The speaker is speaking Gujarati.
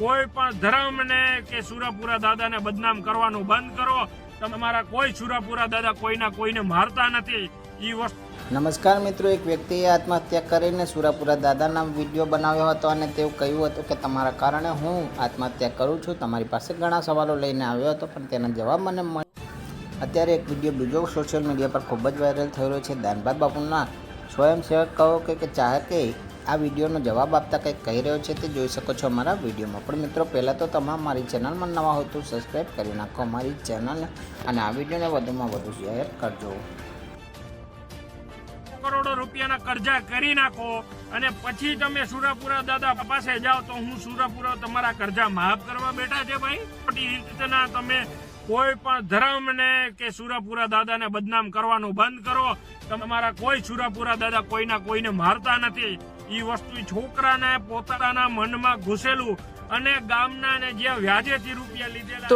કોઈ પણ ધર્મને કે સુરાપુરા દાદાને બદનામ કરવાનું બંધ કરો. તમારા કોઈ સુરાપુરા દાદા કોઈના કોઈને મારતા નથી. એ વસ્તુ નમસ્કાર મિત્રો, એક વ્યક્તિએ આત્મહત્યા કરીને સુરાપુરા દાદાના વીડિયો બનાવ્યો હતો અને તેવું કહ્યું હતું કે તમારા કારણે હું આત્મહત્યા કરું છું. તમારી પાસે ઘણા સવાલો લઈને આવ્યો હતો, પણ તેના જવાબ મને મળ્યો અત્યારે એક વીડિયો બીજો સોશિયલ મીડિયા પર ખૂબ જ વાયરલ રહ્યો છે. દાનભાઈ બાપુના સ્વયંસેવક કહો કે ચાહકે આ વિડીયોનો જવાબ આપતા કંઈક કહી રહ્યો છે તે જોઈ શકો છો અમારા વિડીયોમાં. પણ મિત્રો, પહેલાં તો તમામ મારી ચેનલમાં નવા હોય તો સબસ્ક્રાઈબ કરી નાખો અમારી ચેનલને અને આ વિડીયોને વધુમાં વધુ શેર કરજો. કરોડો રૂપિયાના કરજા કરી નાખો અને પછી તમે સુરાપુરા દાદા પાસે જાઓ તો હું સુરાપુરા તમારા કરજા માફ કરવા બેઠા છે ભાઈ. ખોટી રીતના તમે કોઈ પણ ધર્મને કે સુરાપુરા દાદાને બદનામ કરવાનું બંધ કરો. તમારા કોઈ સુરાપુરા દાદા કોઈના કોઈને મારતા નથી. એ વસ્તુ છોકરાના પોતાના મનમાં ઘૂસેલું અને ગામના ને જે વ્યાજેથી રૂપિયા લીધેલા